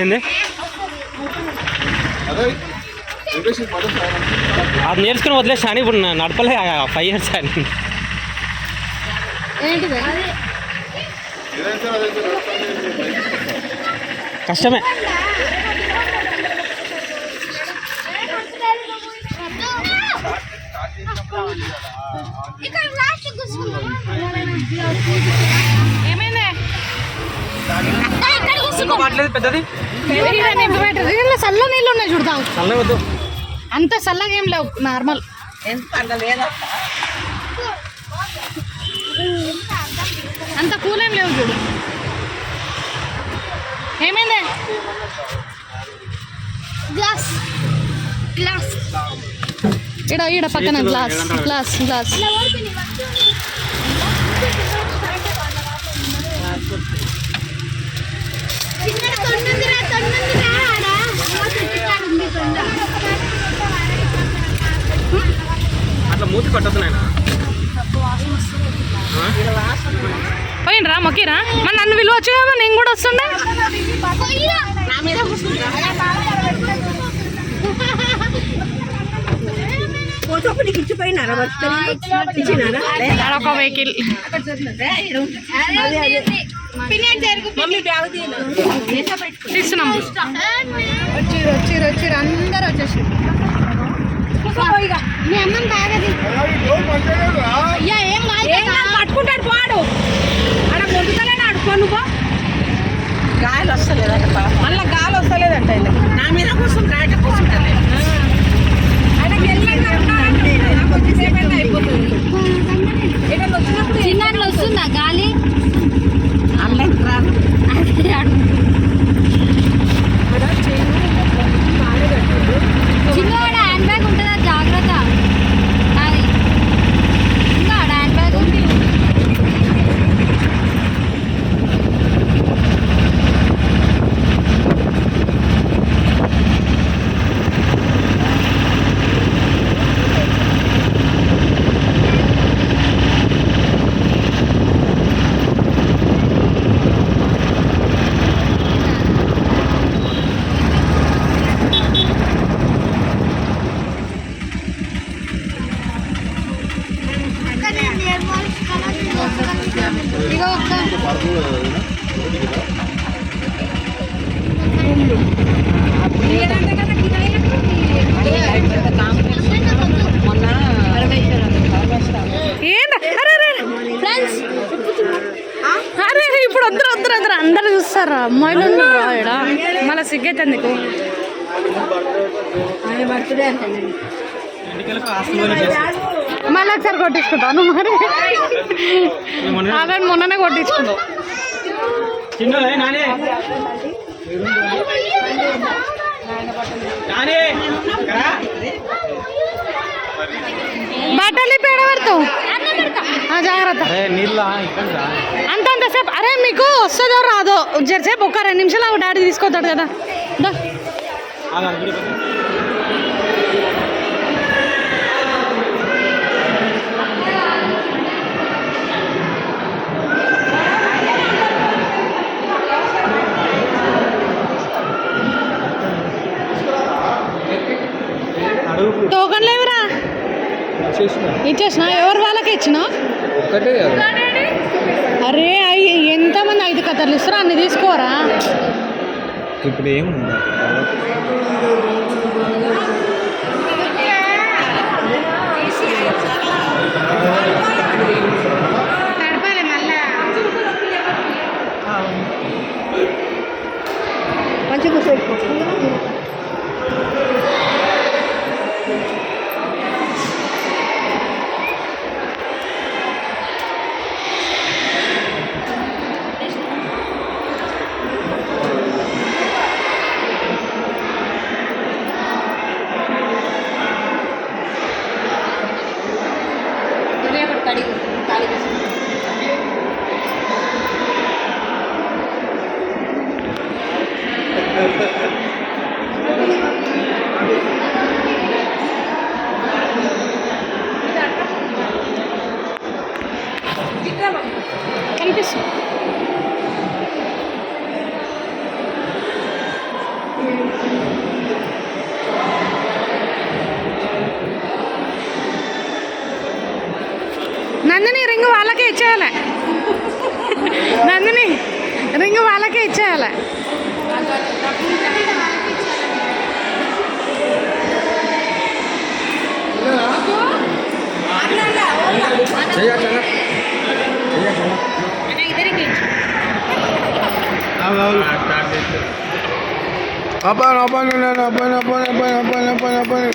ఏంది? అదే వెంకటేష్ పదం అది నేర్చుకుని వదిలేసా అని ఇప్పుడు నడపలే ఫైవ్ ఇయర్స్ అని ఏంటిది? ఇక్కడ సరే అదైతే నడుస్తానే బైక్ ఇస్తాను. కష్టమే పెద్దది చల్ల నీళ్ళు ఉన్నాయి చూడతావు అల్లే అంత చల్లగా ఏం లేవు నార్మల్ అంత కూల్ ఏం లేవు చూడు ఏమైంది గ్లాస్ గ్లాస్ ఈడ ఈడ పక్కన గ్లాస్ గ్లాస్ గ్లాస్. అట్లా మూతి కొట్టద్దు నాయన. పోయినరా మొక్కిరా. మరి నన్ను విలువచ్చు కదా నేను కూడా వస్తుండే? ఒక వెహికల్. అందరు వచ్చేసి మీ అన్నం తాగది అయ్యా ఏం కాదు పట్టుకుంటాడు పోడు ఆడ మొండుతలే ఆడుకో నువ్వు గాలి వస్తలేదంట మళ్ళీ గాలి వస్తలేదంట వీళ్ళకి. నా మీద కూర్చుని రాట కూర్చుంటాను ఆయనకి వెళ్ళండి అంటున్నాడంటే నాకు వచ్చేసేపు అయితే అయిపోతుంది ఏదైనా వచ్చినప్పుడు చిన్న వస్తుందా గాలి ఆన్లైన్ రాను చిన్నవాడ హ్యాండ్ బ్యాగ్ ఉంటుందా జాగ్రత్త అది ఇంకా ఆడ హ్యాండ్ బ్యాగ్ ఉంది ఇగో ఒక్క పరుపు ఏదైనా? ఒకటి కదా? లేదంటే కదా మొన్న ఫ్రెండ్స్ అరే ఇప్పుడు వద్దరు వద్దరు వద్దరు అందరు చూస్తారా అమ్మాయిలు ఉన్నారు ఇక్కడ మళ్ళీ సిగ్గైతే నీకు మళ్ళీ ఒకసారి కొట్టించుకుంటాను మరి? అదే మొన్ననే రా. బట్టలు పేడ పెడతావు? జాగ్రత్త. అంత అంతసేపు అరే మీకు వస్తుందో రాదో? జరసేపు ఒక రెండు నిమిషాలు డాడీ తీసుకొస్తాడు కదా. ఇచ్చేసిన? ఎవరు వాళ్ళకి ఇచ్చిన? అరే అయ్యి ఎంతమంది ఐదు కథలు ఇస్తారా? అన్ని తీసుకోరా? ఇప్పుడు ఏముంది మంచిగా నందిని రింగ్ వాళ్ళకే ఇచ్చేయాలి నందిని రింగ్ వాళ్ళకే ఇచ్చేయాలి Apan, apan, apan, apan, apan, apan, apan, apan,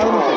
Yeah.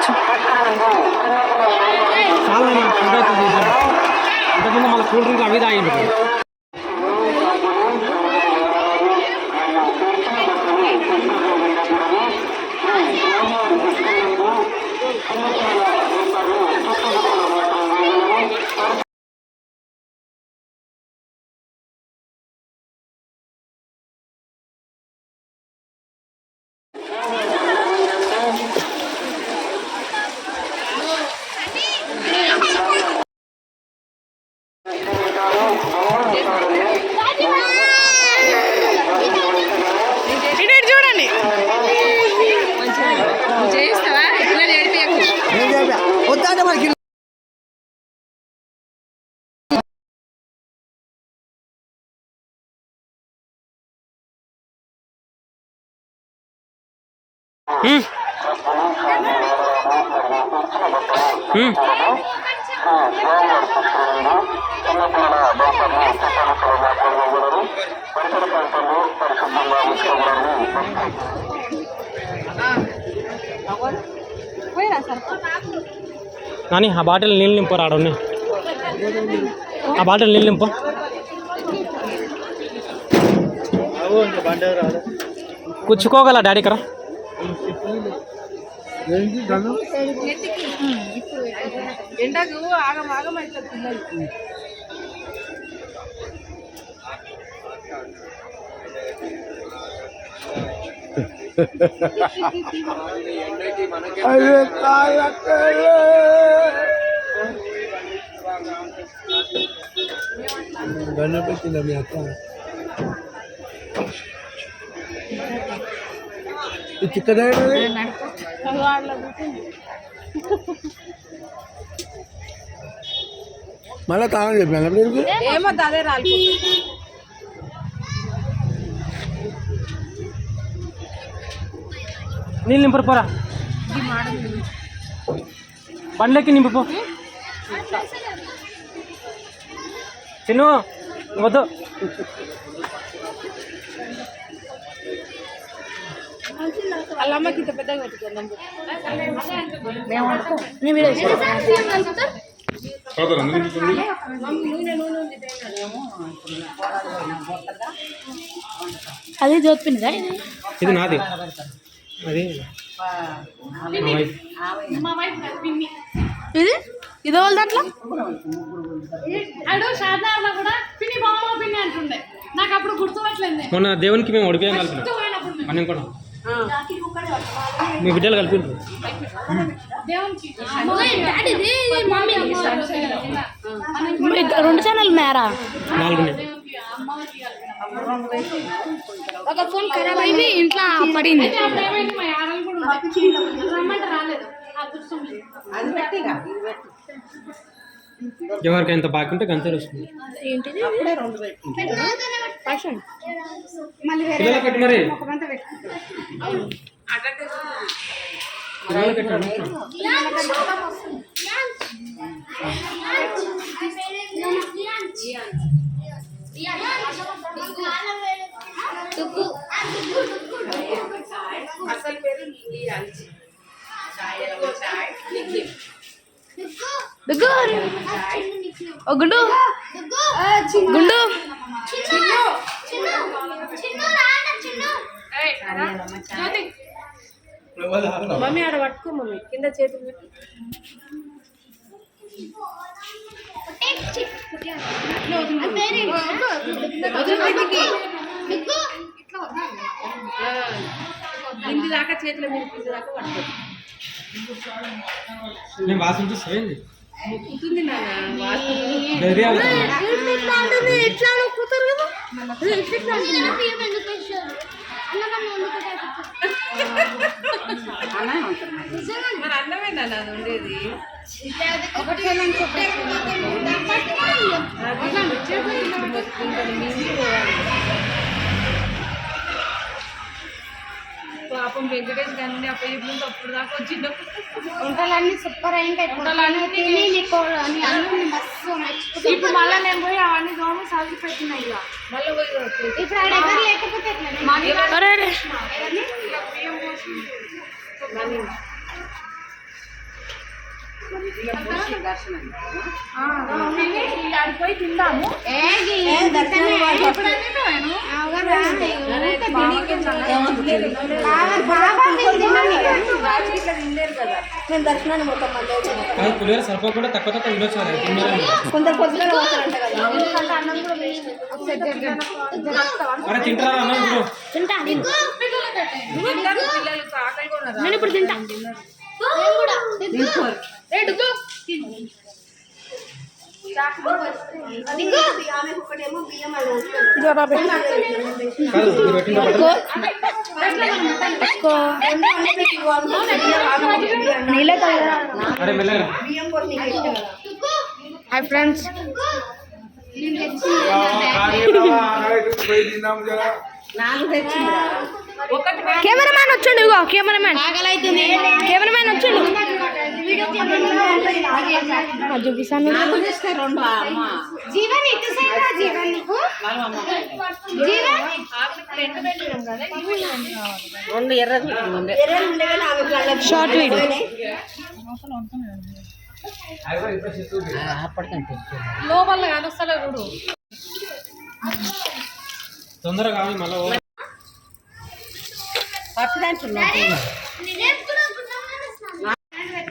వేసుకోవచ్చు చాలా ఫుడ్ అవుతుంది ఇంతకుముందు మళ్ళీ కూల్ డ్రింక్ అవి తాగిండు ఇటు ఇటు చూడండి చేయిస్తావా ఇట్లా నేర్పియకు వద్దా మనకి హ్మ్. ఉమ్. నాని ఆ బాటిల్ నీళ్ళు నింపు రాడు ఆ బాటిల్ నీళ్ళు నింపు. కూర్చుకోగల డాడీ ఇక్కడ? ఎండకు ఆగం ఆగం అవుతారు పిల్లలు అయ్యే కాలకలే. గన్ను పెట్టిందా మీ అక్క ఈ చిక్కదాయి మళ్ళా తాళం చెప్పాను మీరు ఏమో అదే రాలి నీళ్ళు నింపు పోరా బండ్లకి నింపు చిన్ను వద్దు వాళ్ళ అమ్మకి ఇంత పెద్దగా పెట్టుకుందాం అది జోత్పినదా ఇది నాది అది మా వైఫ్. ఇది? ఇది వాళ్ళ దాంట్లో? అడు షాదార్లో కూడా పిన్ని బామ్మ పిన్ని అంటుండే. నాకు అప్పుడు గుర్తుపట్టలేదు మొన్న దేవునికి మేము ఒడిపోయాం పోయినప్పుడు అన్నం కూడా. మీ బిడ్డలు కలిపి దేవునికి. రెండు ఛానల్ ఉన్నాయారా నాలుగు ఒక ఫోన్ ఖరాబ్ అయింది ఇంట్లో పడింది. అప్పుడు ఏమైంది మా యాడలు కూడా ఉండే రమ్మంటే రాలేదు అదృష్టం లేదు అది పెట్టిగా ఇది పెట్టి ఎవరికి ఎంత బాకీ ఉంటే గంత వస్తుంది ఏంటిది మరి. పెట్టండి అసలు పేరు గుండు గుండు మమ్మీ ఆడ పట్టుకో మమ్మీ. కింద చేతులు పెట్టి. కింది దాకా చేతుల కింది దాకా పట్టుకో నేను వాసన చూస్తే ఏంది ముక్కుతుంది నాన్న వాసన ధైర్య మరి అన్నమే అది ఉండేది. పాపం వెంకటేష్ గారిని అప్పయ్యప్పుడు అప్పుడు దాకా వచ్చిండు. వంటలన్నీ సూపర్ అయింటాయి ఇప్పుడు మళ్ళీ నేను పోయి అవన్నీ దోమ సాగి పెట్టినా ఇక. మళ్ళీ పోయి ఇప్పుడు లేకపోతే అరే అరే. పోయి తిందాము నేను దర్శనాన్ని మొత్తం మళ్ళీ కాదు పులిహోర సరిపోకుండా తక్కువ తక్కువ విలువ వచ్చారు తిన్నారని కొందరు పొద్దున పోతారంట కదా అరే తింటారా అన్న ఇప్పుడు తింటా. నేను ఇప్పుడు తింటా. Hi friends. కెమెరామ్యాన్ వచ్చిండు ఇగో కెమెరామ్యాన్. కెమెరామ్యాన్ వచ్చిండు. చూపిస్తాను జీవన్ ఇటు సైడ్ రా జీవన్ నీకు జీవన్ రెండు ఎర్రది ఉంది షార్ట్ వీడియో లోపల కానొస్తలే చూడు తొందరగా కావాలి మళ్ళీ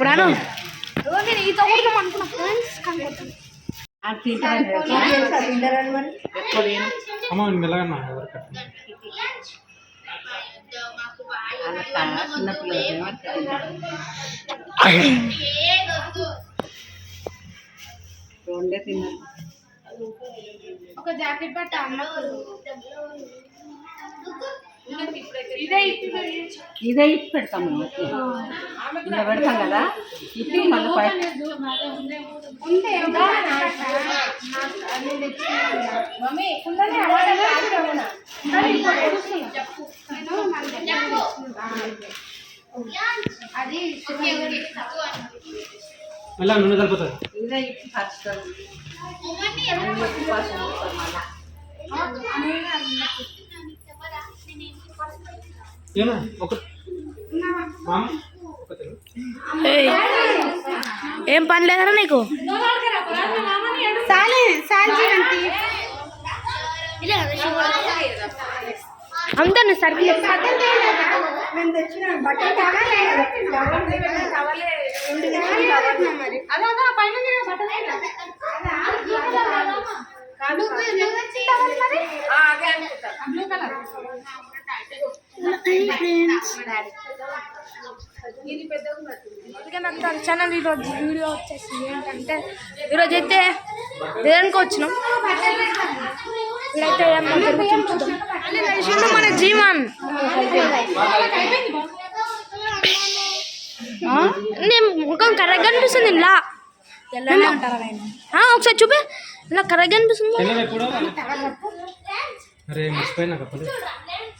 ఇప్పుడు అను నేను ఈత కొడదాం అనుకున్నా ఫ్రెండ్స్ కనుక్కుంటాను తింటారని మరి? అమ్మ మెల్లగా ఎవరు కట్టిన రెండే తిన్నాను ఒక జాకెట్ బట్ట అమ్మకు ఇదే ఇప్పి పెడతాము ఇలా పెడతాం కదా? ఇప్పి మళ్ళీ పై మెల్లగా నూనె కలుపుతుంది ఇదే ఇప్పి పరుస్తాం ఒక ఏం పని లేదరా నీకు? నువ్వు సర్కిల్ మేము తెచ్చిన బట్టలు కావాలి. ఛానల్ ఈరోజు వీడియో వచ్చేసి ఏంటంటే ఈరోజు అయితే దేనికి వచ్చినాం? ఇప్పుడైతే చూద్దాం. మన జీవన్? నేను ముఖం కరెక్ట్గా అనిపిస్తుంది ఇలా. ఒకసారి చూపి. ఇలా కరెక్ట్గా అనిపిస్తుంది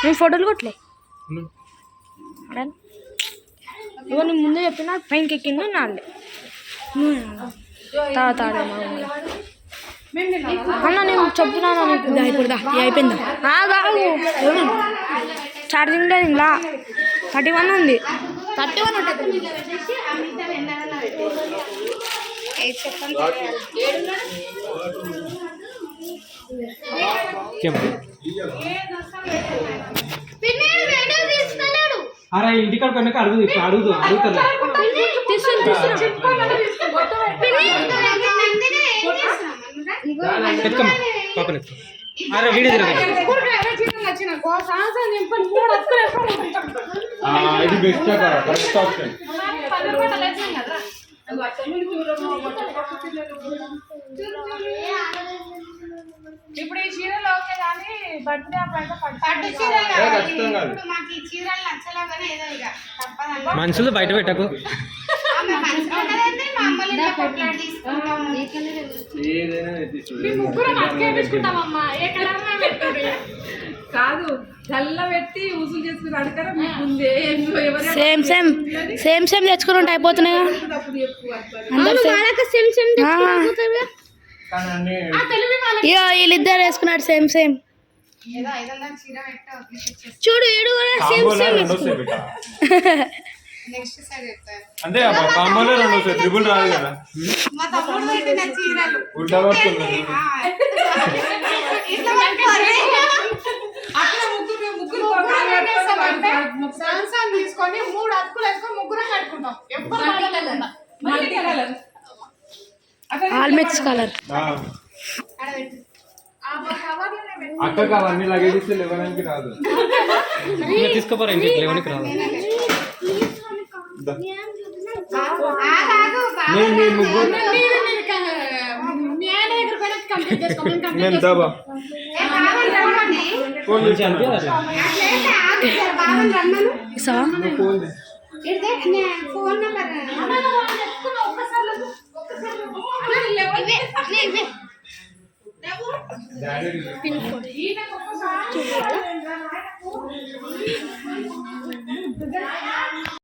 నేను ఫోటోలు కొట్టలే. ఇగో నేను ముందే చెప్పిన పైనకి ఎక్కింది నాలుగు తర్వాత అన్న నేను చెప్తున్నాను అయిపోయిందా కాదు ఛార్జింగ్ లేదు ఇంకా థర్టీ వన్ ఉంది. థర్టీ వన్ ఉంటుంది అరే ఇంటికాడ కొన్నాక అడుగు అడుగుదు తీసుకున్నా ఎత్తుకమ్మ పాపని అరే వీడియో ఇది బెస్ట్ కరెక్ట్ ఆప్షన్ ఇప్పుడు ఈ చీరలో ఓకే కానీ బర్త్డే అప్పుడు పట్టు చీర. ఇప్పుడు మాకు ఈ చీరలు నచ్చలేదని ఏదో ఇక తప్పదండి. మనుషులు బయట పెట్టకు. ఆమె మంచిగా ఉన్నదండి మా అమ్మలు ఇంట్లో కొట్లాడి తీసుకుంటాము. ఏదైనా తీసుకో ముగ్గురం అట్కే తీసుకుంటామమ్మా ఏ కలర్ పెట్టుకోండి కాదు చల్ల పెట్టి ఊసులు చేసుకుని అడగరా మీకు సేమ్ సేమ్ సేమ్ సేమ్ తెచ్చుకుని ఉంటే అయిపోతున్నాయి అప్పుడు చెప్పు అట్లా అందరు సేమ్. సేమ్ వీళ్ళిద్దరు వేసుకున్నాడు సేమ్ సేమ్ చూడు ఈడు కూడా సేమ్ సేమ్ అంతే కాంబోలో రెండో ట్రిపుల్ రాదు కదా. ఉల్టా పడుతుంది తీసుకొని మూడు అతుకులు వేసుకొని ముగ్గురం కట్టుకుంటాం. ఎప్పుడు multi colour all mix colour. ఆ. అక్కకి అవన్నీ లగేజ్ ఇస్తే లేవడానికి రాదు. ఇంకా తీసుకోపోరా లేవనికి రాదు. ఫోన్ అనిపించదు అట్లా